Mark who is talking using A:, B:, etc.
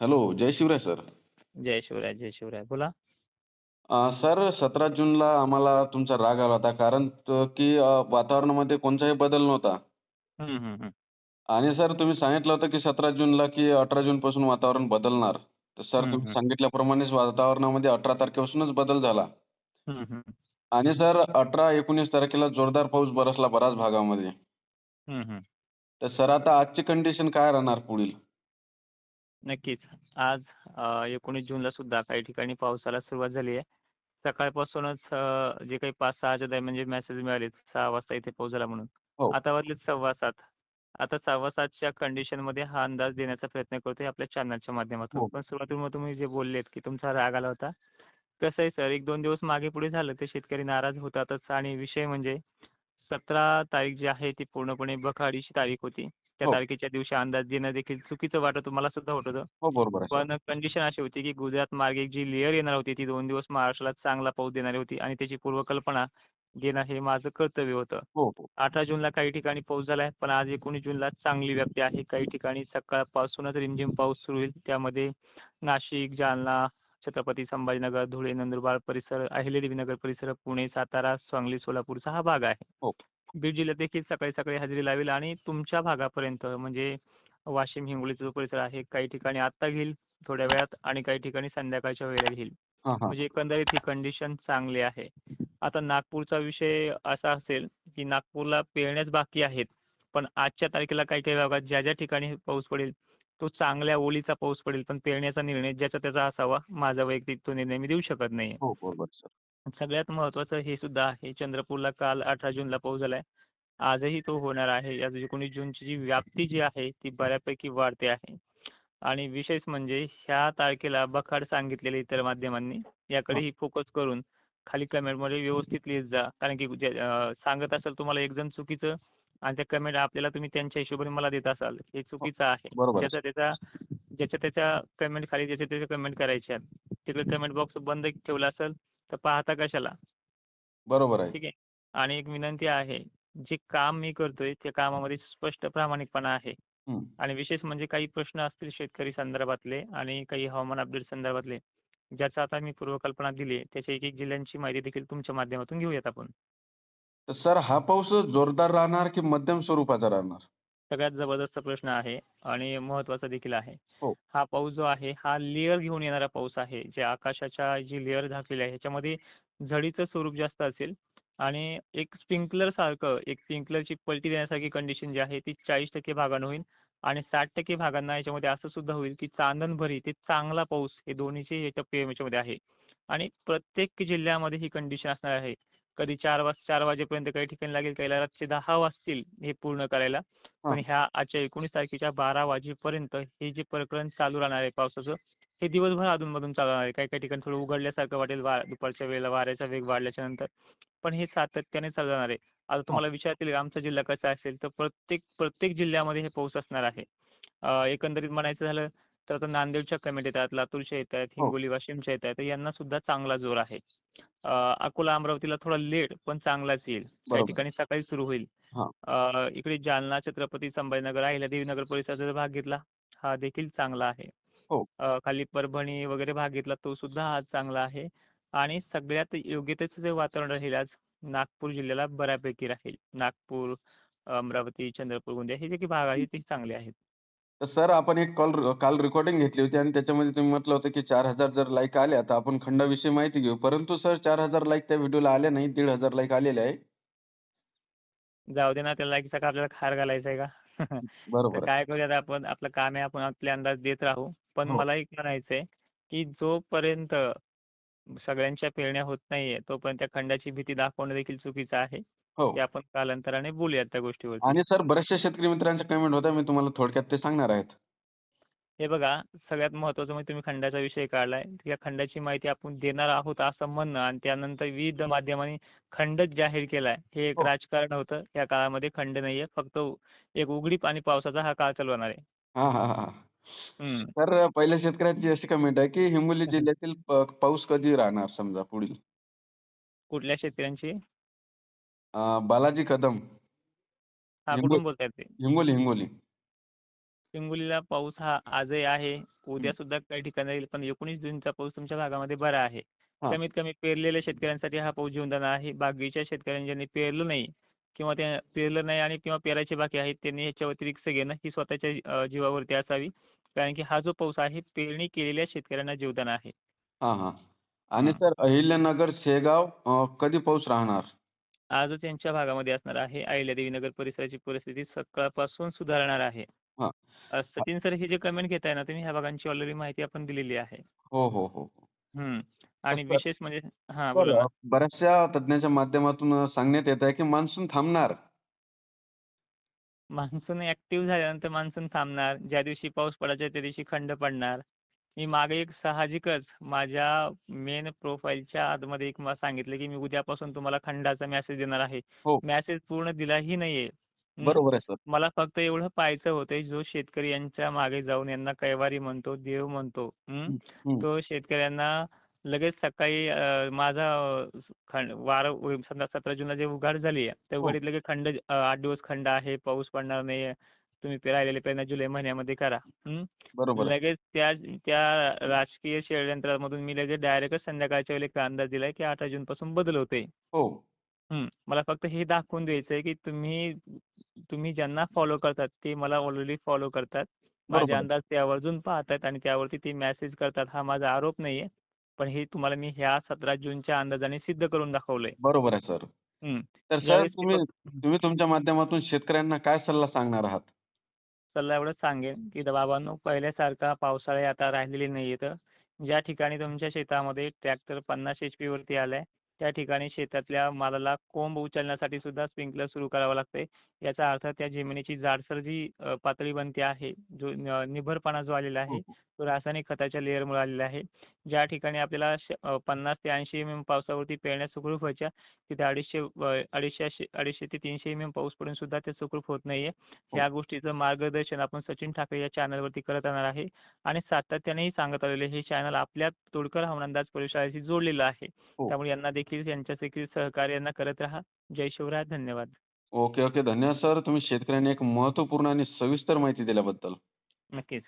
A: Hello जय Shivrai sir.
B: जय शिवराय जय शिवराय. बोला.
A: अ, sir सतरा जूनला आम्हाला तुमचा राग आला होता. कारण त- की अ, वातावरणामध्ये कोणताही बदल नव्हता.
B: हम्म, हम्म, हम्म.
A: आणि सर तुम्ही सांगितलं होतं की सतरा जूनला की अठरा जूनपासून वातावरण बदलणार. तर सर
B: हम्म,
A: तुम्ही
B: हम्म.
A: सांगितल्याप्रमाणेच वातावरणामध्ये अठरा तारखेपासूनच बदल झाला.
B: हम्म, हम्म.
A: आणि सर अठरा एकोणीस तारखेला जोरदार पाऊस बरसला बऱ्याच भागामध्ये.
B: हम्म, हम्म.
A: तर सर आता आजची कंडिशन काय राहणार पुढील?
B: नक्कीच. आज एकोणीस जूनला सुद्धा काही ठिकाणी पावसाला सुरुवात झाली आहे. सकाळपासूनच जे काही पाच सहाच्या दरम्यान जे मेसेज मिळाले सहा वाजता इथे पाऊस झाला म्हणून.
A: हो.
B: आता वाजले सव्वा सात. आता सव्वा सातच्या कंडिशनमध्ये हा अंदाज देण्याचा प्रयत्न करतोय आपल्या चॅनलच्या माध्यमातून.
A: हो.
B: पण सुरुवातीला तुम्ही जे बोललेत की तुमचा राग आला होता. कसं आहे सर एक दोन दिवस मागे पुढे झालं ते शेतकरी नाराज होतातच. आणि विषय म्हणजे सतरा तारीख जी आहे ती पूर्णपणे बखाडीची तारीख होती. त्या
A: हो.
B: तारखेच्या दिवशी अंदाज देणं देखील चुकीचं वाटत मला सुद्धा होत होतं.
A: हो बरोबर आहे. सर
B: पण कंडिशन अशी होती की गुजरात मार्गे जी लेअर येणार होती ती दोन दिवस महाराष्ट्राला चांगला पाऊस देणारी होती आणि त्याची पूर्वकल्पना घेणं हे माझं कर्तव्य होतं.
A: हो हो.
B: अठरा जूनला काही ठिकाणी पाऊस झाला आहे पण आज एकोणीस जूनला चांगली व्याप्ती आहे. काही ठिकाणी सकाळपासूनच रिमझिम पाऊस सुरू होईल. त्यामध्ये नाशिक जालना छत्रपती संभाजीनगर धुळे नंदुरबार परिसर अहिल्यादेवीनगर परिसर पुणे सातारा सांगली सोलापूरचा हा भाग आहे.
A: हो.
B: बीड जिल्ह्यात देखील सकाळी सकाळी हजेरी लावेल आणि तुमच्या भागापर्यंत म्हणजे वाशिम हिंगोलीचा जो परिसर आहे काही ठिकाणी आत्ता घेईल थोड्या वेळात आणि काही ठिकाणी संध्याकाळच्या वेळेला घेईल. म्हणजे एकंदरीत ही कंडिशन चांगली आहे. आता नागपूरचा विषय असा असेल की नागपूरला पेरण्याच बाकी आहेत पण आजच्या तारखेला काही काही भागात ज्या ज्या ठिकाणी पाऊस पडेल तो चांगल्या ओलीचा पाऊस पडेल पण पेरण्याचा निर्णय ज्याचा त्याचा असावा माझा वैयक्तिक तो निर्णय मी देऊ शकत नाही
A: हो बरोबर सर.
B: सगळ्यात महत्त्वाचं हे सुद्धा आहे चंद्रपूरला काल अठरा जूनला पाऊस झाला आहे आजही तो होणार आहे. आज एकोणीस जूनची जी व्याप्ती जी आहे ती बऱ्यापैकी वाढते आहे. आणि विशेष म्हणजे ह्या तारखेला बखाड सांगितलेले इतर माध्यमांनी
A: हां.
B: याकडेही फोकस करून खाली कमेंटमध्ये व्यवस्थित लिहित जा. कारण की सांगत असेल तुम्हाला एक जण चुकीचं आणि त्या कमेंट आपल्याला तुम्ही त्यांच्या हिशोबाने मला देत असाल. हे
A: हो
B: चुकीचं आहे. ज्याचा त्याचा ज्याच्या त्याच्या कमेंट खाली ज्याच्या त्याच्या कमेंट करायच्या तिकडे कमेंट बॉक्स बंद ठेवला असेल तर पाहता कशाला?
A: बरोबर आहे.
B: ठीक आहे. आणि एक विनंती आहे जे काम मी करतोय त्या कामामध्ये स्पष्ट प्रामाणिकपणा आहे. आणि विशेष म्हणजे काही प्रश्न असतील शेतकरी संदर्भातले आणि काही हवामान अपडेट संदर्भातले ज्याचा आता मी पूर्वकल्पना दिली त्याच्या एक एक जिल्ह्यांची माहिती देखील तुमच्या माध्यमातून घेऊयात आपण.
A: तर सर हा पाऊस जोरदार राहणार की मध्यम स्वरूपाचा राहणार?
B: सगळ्यात जबरदस्त प्रश्न आहे आणि महत्त्वाचा देखील आहे.
A: हो.
B: हा पाऊस जो आहे हा लेअर घेऊन येणारा पाऊस आहे जे आकाशाच्या जी लेअर झाकलेली आहे ह्याच्यामध्ये झडीचं स्वरूप जास्त असेल आणि एक स्प्रिंकलर सारखं एक स्प्रिंकलरची पलटी देण्यासारखी कंडिशन जी आहे ती चाळीस टक्के भागांना होईल आणि साठ टक्के भागांना याच्यामध्ये असं सुद्धा होईल की चांदणभरी ते चांगला पाऊस हे दोन्हीचे याच्या पे याच्यामध्ये आहे. आणि प्रत्येक जिल्ह्यामध्ये ही कंडिशन असणार आहे. कधी चार वाज चार वाजेपर्यंत काही ठिकाणी लागेल काही रात्री दहा वाजतील हे पूर्ण करायला. पण ह्या आजच्या एकोणीस तारखेच्या बारा वाजेपर्यंत हे जे प्रकरण चालू राहणार आहे पावसाचं हे दिवसभर अधूनमधून चालू राहणार आहे. काही काही ठिकाणी थोडं उघडल्यासारखं वाटेल वा दुपारच्या वेळेला वाऱ्याचा वेग वाढल्याच्या नंतर. पण हे सातत्याने चालू राहणार आहे. आता तुम्हाला विचारतील आमचा जिल्हा कसा असेल? तर प्रत्येक प्रत्येक जिल्ह्यामध्ये हे पाऊस असणार आहे. अं, एकंदरीत म्हणायचं झालं तर आता नांदेडच्या कमेटी येतात लातूरच्या येत आहेत
A: हो.
B: हिंगोली वाशिमच्या येत आहेत तर यांना सुद्धा चांगला जोर आहे. अं, अकोला अमरावतीला थोडा लेट पण चांगलाच येईल. काही
A: बरोबर.
B: ठिकाणी सकाळी सुरू होईल.
A: हां.
B: अ, इकडे जालना छत्रपती संभाजीनगर अहिल्यादेवीनगर परिसराचा जर भाग घेतला हा देखील चांगला आहे.
A: हो.
B: अ, खाली परभणी वगैरे भाग घेतला तो सुद्धा हा चांगला आहे. आणि सगळ्यात योग्यतेचं जे वातावरण राहील आज नागपूर जिल्ह्याला बऱ्यापैकी राहील. नागपूर अमरावती चंद्रपूर गोंदिया हे जे काही भाग आहेत ते चांगले आहेत.
A: तर सर आपण एक कॉल काल रेकॉर्डिंग घेतली होती आणि त्याच्यामध्ये तुम्ही म्हटलं होतं की चार हजार जर लाईक आल्या तर आपण खंडाविषयी माहिती घेऊ. परंतु सर चार हजार लाईक त्या व्हिडिओला आले नाही दीड हजार लाईक आलेले आहे.
B: जाऊ दे ना त्याला लाईकचा का आपल्याला खार घालायचा आहे का? तर
A: बरोबर. आहे
B: काय करूयात आपण आपलं काम आहे आपण आपले अंदाज देत राहू. पण
A: हो.
B: मला एक म्हणायचं आहे की जोपर्यंत सगळ्यांच्या पेरण्या होत नाहीये तोपर्यंत त्या खंडाची भीती दाखवणं देखील चुकीचं आहे.
A: हो.
B: ते आपण कालांतराने बोलूयात त्या गोष्टीवरती.
A: आणि सर बऱ्याचशा शेतकरी मित्रांच्या कमेंट होत्या मी तुम्हाला थोडक्यात ते सांगणार आहेत.
B: हे बघा सगळ्यात महत्त्वाचं म्हणजे तुम्ही खंडाचा विषय काढलाय. या खंडाची माहिती आपण देणार आहोत असं म्हणणं आणि त्यानंतर विविध माध्यमांनी खंडच जाहीर केलाय. हे एक
A: हो.
B: राजकारण होतं. या काळामध्ये खंड नाहीये. फक्त एक उघडीप आणि पावसाचा हा काळ चालू होणार आहे.
A: हां हां हां.
B: हम्म.
A: तर पहिल्या शेतकऱ्याची अशी कमेंट आहे की हिंगोली जिल्ह्यातील प- पाऊस कधी राहणार समजा पुढील?
B: कुठल्या शेतकऱ्यांची?
A: अं, बालाजी कदम.
B: हा
A: हिंगो
B: कुठून बोलतायत ते?
A: हिंगोली हिंगोली.
B: हिंगोलीला पाऊस हा आजही आहे. उद्या सुद्धा काही ठिकाणी येईल पण एकोणीस जूनचा पाऊस तुमच्या भागामध्ये बरा आहे.
A: हां.
B: कमीत कमी पेरलेल्या शेतकऱ्यांसाठी हा पाऊस जीवनदान आहे. बाकीच्या शेतकऱ्यांनी ज्यांनी पेरलं नाही किंवा ते पेरलं नाही आणि किंवा पेरायचे बाकी आहेत त्यांनी ह्याच्या व्यतिरिक्त घेणं ही स्वतःच्या अ, जीवावरती असावी. कारण की हा जो पाऊस आहे पेरणी केलेल्या शेतकऱ्यांना जीवदान आहे.
A: हां हां. आणि
B: हां.
A: सर अहिल्यानगर शेगाव अ, कधी पाऊस राहणार?
B: आजच त्यांच्या भागामध्ये असणार आहे. अहिल्यादेवी नगर परिसराची परिस्थिती सकाळपासून सुधारणार आहे.
A: हां.
B: अ, सचिन सर हे जे कमेंट घेताय ना तुम्ही ह्या भागांची ऑलरेडी माहिती आपण दिलेली आहे.
A: हो हो हो हो.
B: हम्म. आणि
A: सर-
B: विशेष म्हणजे हां
A: सर
B: बोला. ना
A: बऱ्याचशा तज्ञाच्या माध्यमातून अ, सांगण्यात येत आहे की मान्सून थांबणार.
B: मान्सून ऍक्टिव्ह झाल्यानंतर मान्सून थांबणार. ज्या दिवशी पाऊस पडायचा त्या दिवशी खंड पडणार. मी मागे एक साहजिकच माझ्या मेन प्रोफाईलच्या आतमध्ये एक मला सांगितलं की मी उद्यापासून तुम्हाला खंडाचा मेसेज देणार आहे
A: हो.
B: मेसेज पूर्ण दिलाही नाहीये हं?
A: बरोबर आहे सर
B: मला फक्त एवढं पाहायचं होतं जो शेतकरी यांच्या मागे जाऊन यांना कैवारी म्हणतो देव म्हणतो हं?
A: हं, हं.
B: तो शेतकऱ्यांना लगेच सकाळी अ, माझा अ, खंड वार समजा सतरा जूनला जे उघाड झाली त्या
A: हो.
B: उघाडीत लगेच खंड अ, आठ दिवस खंड आहे पाऊस पडणार नाही तुम्ही पेरायलेले पेरण्या जुलै महिन्यामध्ये करा हं?
A: बरोबर.
B: लगेच त्या त्या राजकीय षडयंत्रामधून मी लगेच डायरेक्टच संध्याकाळच्या वेळेला एक अंदाज दिलाय की अठरा जून पासून बदल होतोय
A: हो.
B: मला फक्त हे दाखवून द्यायचंय की तुम्ही तुम्ही ज्यांना फॉलो करतात ते मला ऑलरेडी फॉलो करतात माझे. अंदाज ते आवर्जून पाहतात आणि त्यावरती ते मेसेज करतात हा माझा आरोप नाहीये पण हे तुम्हाला मी ह्या सतरा जूनच्या अंदाजाने सिद्ध करून दाखवलंय
A: बरोबर आहे सर. तर सर तुम्ही तुम्ही तुमच्या माध्यमातून शेतकऱ्यांना काय सल्ला सांगणार आहात
B: सल्ला एवढंच सांगेन की बाबांनो पहिल्यासारखा पावसाळे आता राहिलेले नाही आहेत ज्या ठिकाणी तुमच्या शेतामध्ये ट्रॅक्टर पन्नास एच पीवरती आलाय त्या ठिकाणी शेतातल्या मालाला कोंब उचलण्यासाठी सुद्धा स्प्रिंकलर सुरू करावं लागतंय. याचा अर्थ त्या जमिनीची जाडसर जी पातळी बनते आहे जो निभरपणा जो आलेला आहे
A: हो,
B: तो रासायनिक खताच्या लेअरमुळे आलेला आहे. ज्या ठिकाणी आपल्याला पन्नास ते ऐंशी एम एम पावसावरती पेरण्या सुखरूप व्हायच्या तिथे अडीचशे अडीचशे अडीचशे ते तीनशे एम एम पाऊस पडून सुद्धा ते सुखरूप होत नाहीये. ह्या गोष्टीचं मार्गदर्शन आपण सचिन ठाकरे या चॅनलवरती करत राहणार आहे आणि सातत्यानेही सांगत आलेले हे चॅनल आपल्या तोडकर हवामान अंदाज परिसराशी जोडलेलं आहे.
A: हो.
B: त्यामुळे यांना देखील यांच्या देखील सहकार्यांना करत राहा. जय शिवराय धन्यवाद.
A: Okay okay. धन्यवाद सर. तुम्ही शेतकऱ्यांना एक महत्त्वपूर्ण आणि सविस्तर माहिती दिल्याबद्दल.
B: नक्कीच.